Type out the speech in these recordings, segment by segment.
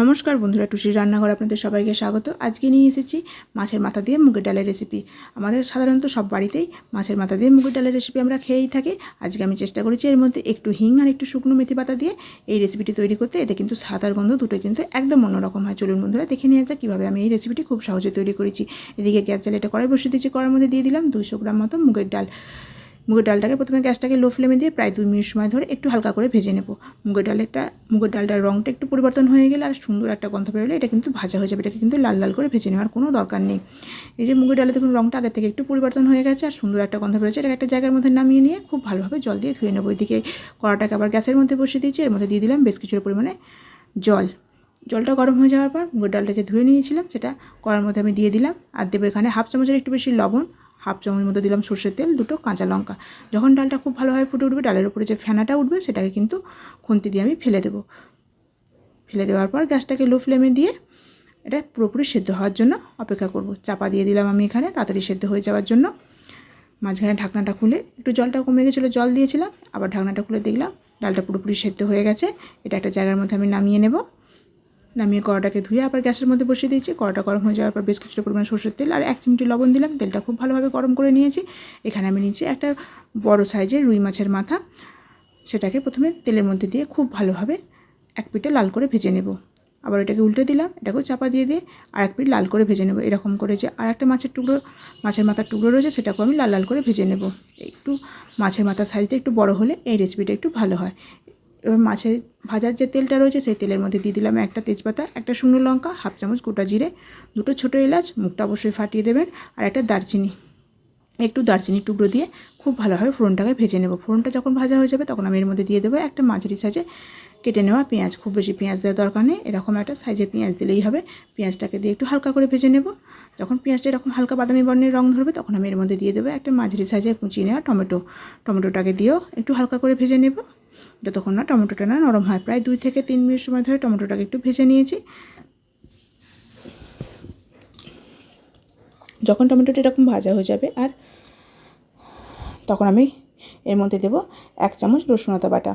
নমস্কার বন্ধুরা, টুসির রান্নাঘর আপনাদের সবাইকে স্বাগত। আজকে নিয়ে এসেছি মাছের মাথা দিয়ে মুগের ডালের রেসিপি আমাদের সাধারণত সব বাড়িতেই মাছের মাথা দিয়ে মুগের ডালের রেসিপি আমরা খেয়েই থাকি। আজকে আমি চেষ্টা করেছি এর মধ্যে একটু হিং আর একটু শুকনো মেথি পাতা দিয়ে এই রেসিপিটি তৈরি করতে। এতে কিন্তু স্বাদ আর গন্ধ দুটো কিন্তু একদম অন্যরকম হয়। চলুন বন্ধুরা, দেখে নিয়ে যাক কীভাবে আমি এই রেসিপিটি খুব সহজে তৈরি করেছি। এদিকে গ্যাস জ্বালে এটা কড়াই বসিয়ে দিয়েছি। কড়ার মধ্যে দিয়ে দিলাম দুশো গ্রাম মতো মুগের ডাল। মুগের ডালটাকে প্রথমে গ্যাসটাকে লো ফ্লেমে দিয়ে প্রায় দুই মিনিট সময় ধরে একটু হালকা করে ভেজে নেব। মুগের ডালেরটা, মুগের ডালটার রঙটা একটু পরিবর্তন হয়ে গেলে আর সুন্দর একটা গন্ধ বেরোলে এটা কিন্তু ভাজা হয়ে যাবে। এটাকে কিন্তু লাল লাল করে ভেজে নেওয়ার কোনো দরকার নেই। এই যে মুগের ডালে দেখুন রঙটা আগে থেকে একটু পরিবর্তন হয়ে গেছে আর সুন্দর একটা গন্ধ বেরোচ্ছে। এটাকে একটা জায়গার মধ্যে নামিয়ে নিয়ে খুব ভালোভাবে জল দিয়ে ধুয়ে নেব। এদিকে কড়াটাকে আবার গ্যাসের মধ্যে বসিয়ে দিয়েছি। এর মধ্যে দিয়ে দিলাম বেশ কিছুটা পরিমাণে জল। জলটা গরম হয়ে যাওয়ার পর মুগের ডালটা যে ধুয়ে নিয়েছিলাম সেটা কড়ার মধ্যে আমি দিয়ে দিলাম। আর দেবো এখানে হাফ চামচের একটু বেশি লবণ হাফ চামচ মতো দিলাম সর্ষের তেল, দুটো কাঁচা লঙ্কা। যখন ডালটা খুব ভালোভাবে ফুটে উঠবে, ডালের উপরে যে ফেনাটা উঠবে, সেটাকে কিন্তু খুন্তি দিয়ে আমি ফেলে দেবো। ফেলে দেওয়ার পর গ্যাসটাকে লো ফ্লেমে দিয়ে এটা পুরোপুরি সেদ্ধ হওয়ার জন্য অপেক্ষা করব। চাপা দিয়ে দিলাম আমি এখানে, তাড়াতাড়ি সেদ্ধ হয়ে যাওয়ার জন্য। মাঝখানে ঢাকনাটা খুলে, একটু জলটা কমে গেছিল, জল দিয়েছিলাম, আবার ঢাকনাটা খুলে দেখলাম, ডালটা পুরোপুরি সেদ্ধ হয়ে গেছে। এটা একটা জায়গার মধ্যে আমি নামিয়ে নেব। নামিয়ে কড়াটাকে ধুয়ে আবার গ্যাসের মধ্যে বসিয়ে দিয়েছি। কড়াটা গরম হয়ে যাওয়ার পর বেশ কিছুটা পরিমাণ সরষের তেল আর এক চিমটি লবণ দিলাম। তেলটা খুব ভালোভাবে গরম করে নিয়েছি। এখানে আমি নিয়েছি একটা বড় সাইজের রুই মাছের মাথা। সেটাকে প্রথমে তেলের মধ্যে দিয়ে খুব ভালোভাবে এক পিঠে লাল করে ভেজে নেব। আবার এটাকে উল্টে দিলাম, এটাকেও চাপা দিয়ে দিয়ে আর এক পিঠ লাল করে ভেজে নেব। এরকম করে যে আর একটা মাছের টুকরো, মাছের মাথার টুকরো রয়েছে, সেটাকেও আমি লাল লাল করে ভেজে নেব। একটু মাছের মাথার সাইজটা একটু বড় হলে এই রেসিপিটা একটু ভালো হয়। এবার মাছের ভাজার যে তেলটা রয়েছে, সেই তেলের মধ্যে দিয়ে দিলাম একটা তেজপাতা, একটা শুকনো লঙ্কা, হাফ চামচ গোটা জিরে, দুটো ছোটো এলাচ, মুখটা অবশ্যই ফাটিয়ে দেবেন, আর একটা দারচিনি। একটু দারচিনির টুকরো দিয়ে খুব ভালোভাবে ফোড়নটাকে ভেজে নেব। ফোড়নটা যখন ভাজা হয়ে যাবে, তখন আমি এর মধ্যে দিয়ে দেবো একটা মাঝারি সাইজে কেটে নেওয়া পেঁয়াজ। খুব বেশি পেঁয়াজ দেওয়ার দরকার নেই, এরকম একটা সাইজের পেঁয়াজ দিলেই হবে। পেঁয়াজটাকে দিয়ে একটু হালকা করে ভেজে নেব। যখন পেঁয়াজটা এরকম হালকা বাদামি বর্ণের রং ধরবে, তখন আমি এর মধ্যে দিয়ে দেবো একটা মাঝারি সাইজে কুচিয়ে নেওয়া টমেটো। টমেটোটাকে দিয়েও একটু হালকা করে ভেজে নেব। যতক্ষণ না টমেটোটা না নরম হয়। প্রায় দুই থেকে তিন মিনিট সময় ধরে টমেটোটাকে একটু ভেজে নিয়েছি। যখন টমেটোটা এরকম ভাজা হয়ে যাবে আর তখন আমি এর মধ্যে দেব এক চামচ রসুন আদা বাটা।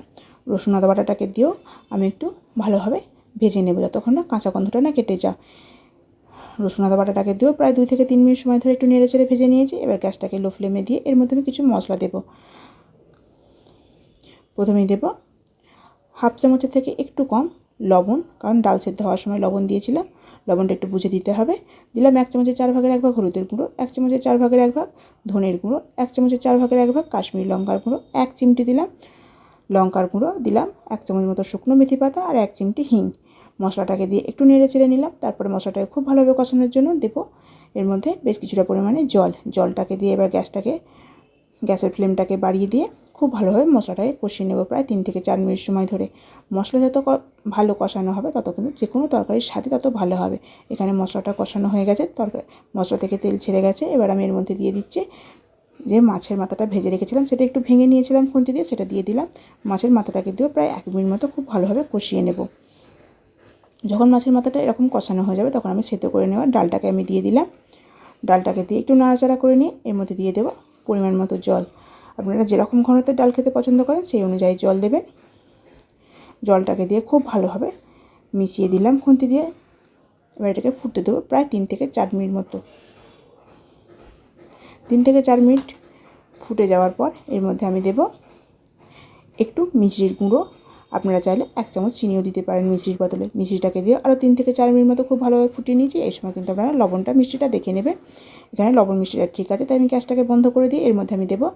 রসুন আদা বাটাটাকে দিয়েও আমি একটু ভালোভাবে ভেজে নেব যতক্ষণ না কাঁচা গন্ধটা না কেটে যা রসুন আদা বাটাটাকে দিয়েও প্রায় দুই থেকে তিন মিনিট সময় ধরে একটু নেড়ে চেড়ে ভেজে নিয়েছি। এবার গ্যাসটাকে লো ফ্লেমে দিয়ে এর মধ্যে আমি কিছু মশলা দেবো। প্রথমেই দেব হাফ চামচের থেকে একটু কম লবণ, কারণ ডাল সেদ্ধ হওয়ার সময় লবণ দিয়েছিলাম। লবণটা একটু বুঝে দিতে হবে। দিলাম এক চামচের চার ভাগের এক ভাগ হলুদের গুঁড়ো, এক চামচের চার ভাগের এক ভাগ ধনের গুঁড়ো, এক চামচের চার ভাগের এক ভাগ কাশ্মীরি লঙ্কার গুঁড়ো, এক চিমটি দিলাম লঙ্কার গুঁড়ো, দিলাম এক চামচ মতো শুকনো মেথি পাতা আর এক চিমটি হিং। মশলাটাকে দিয়ে একটু নেড়ে চেড়ে নিলাম, তারপরে মশলাটাকে খুব ভালোভাবে কষানোর জন্য দেবো এর মধ্যে বেশ কিছুটা পরিমাণে জল। জলটাকে দিয়ে এবার গ্যাসটাকে, গ্যাসের ফ্লেমটাকে বাড়িয়ে দিয়ে খুব ভালোভাবে মশলাটাকে কষিয়ে নেব প্রায় তিন থেকে চার মিনিট সময় ধরে। মশলা যত ভালো কষানো হবে, তত কিন্তু যে কোনো তরকারির স্বাদই তত ভালো হবে। এখানে মশলাটা কষানো হয়ে গেছে তরকারি মশলা থেকে তেল ছেড়ে গেছে। এবার আমি এর মধ্যে দিয়ে দিচ্ছি যে মাছের মাথাটা ভেজে রেখেছিলাম, সেটা একটু ভেঙে নিয়েছিলাম খুন্তি দিয়ে, সেটা দিয়ে দিলাম। মাছের মাথাটাকে দিয়েও প্রায় এক মিনিট মতো খুব ভালোভাবে কষিয়ে নেব। যখন মাছের মাথাটা এরকম কষানো হয়ে যাবে, তখন আমি সেদ্ধ করে নেওয়া ডালটাকে আমি দিয়ে দিলাম। ডালটাকে দিয়ে একটু নাড়াচাড়া করে নিয়ে এর মধ্যে দিয়ে দেবো পরিমাণ মতো জল। আপনারা যেরকম ঘনত্বের ডাল খেতে পছন্দ করেন, সেই অনুযায়ী জল দেবেন। জলটাকে দিয়ে খুব ভালোভাবে মিশিয়ে দিলাম খুন্তি দিয়ে। এবার এটাকে ফুটতে দেবো প্রায় তিন থেকে চার মিনিট মতো। তিন থেকে চার মিনিট ফুটে যাওয়ার পর এর মধ্যে আমি দেব একটু মিষ্টির গুঁড়ো। আপনারা চাইলে এক চামচ চিনিও দিতে পারেন মিষ্টির বদলে। মিষ্টিটাকে দিয়ে আরও তিন থেকে চার মিনিট মতো খুব ভালোভাবে ফুটিয়ে নিয়েছি। এই সময় কিন্তু আপনারা লবণটা, মিষ্টিটা দেখে নেবেন। এখানে লবণ, মিষ্টিটা ঠিক আছে, তাই আমি গ্যাসটাকে বন্ধ করে দিয়ে এর মধ্যে আমি দেবো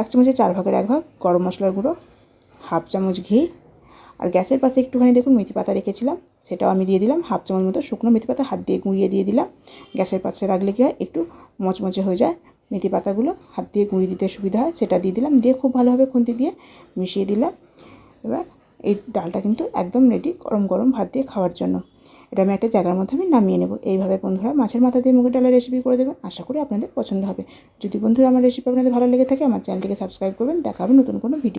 এক চামচের চার ভাগের এক ভাগ গরম মশলার গুঁড়ো, হাফ চামচ ঘি আর গ্যাসের পাশে একটুখানি দেখুন মেথি পাতা রেখেছিলাম, সেটাও আমি দিয়ে দিলাম, হাফ চামচ মতো শুকনো মেথি পাতা হাত দিয়ে গুঁড়িয়ে দিয়ে দিলাম। গ্যাসের পাশে রাখলে কি হয়? একটু মচমচে হয়ে যায়। মেথি পাতাগুলো হাত দিয়ে গুঁড়িয়ে দিতে সুবিধা হয়, সেটা দিয়ে দিলাম, দিয়ে খুব ভালোভাবে খুন্তি দিয়ে মিশিয়ে দিলাম। এবার এই ডালটা কিন্তু একদম রেডি গরম গরম ভাত দিয়ে খাওয়ার জন্য। এটা আমি একটা জায়গার মধ্যে আমি নামিয়ে নেব। এইভাবে বন্ধুরা মাছের মাথা দিয়ে মুগের ডালের রেসিপি করে দেবেন। আশা করি আপনাদের পছন্দ হবে। যদি বন্ধুরা আমার রেসিপি আপনাদের ভালো লেগে থাকে, আমার চ্যানেলটিকে সাবস্ক্রাইব করবেন। দেখা হবে নতুন কোনো ভিডিও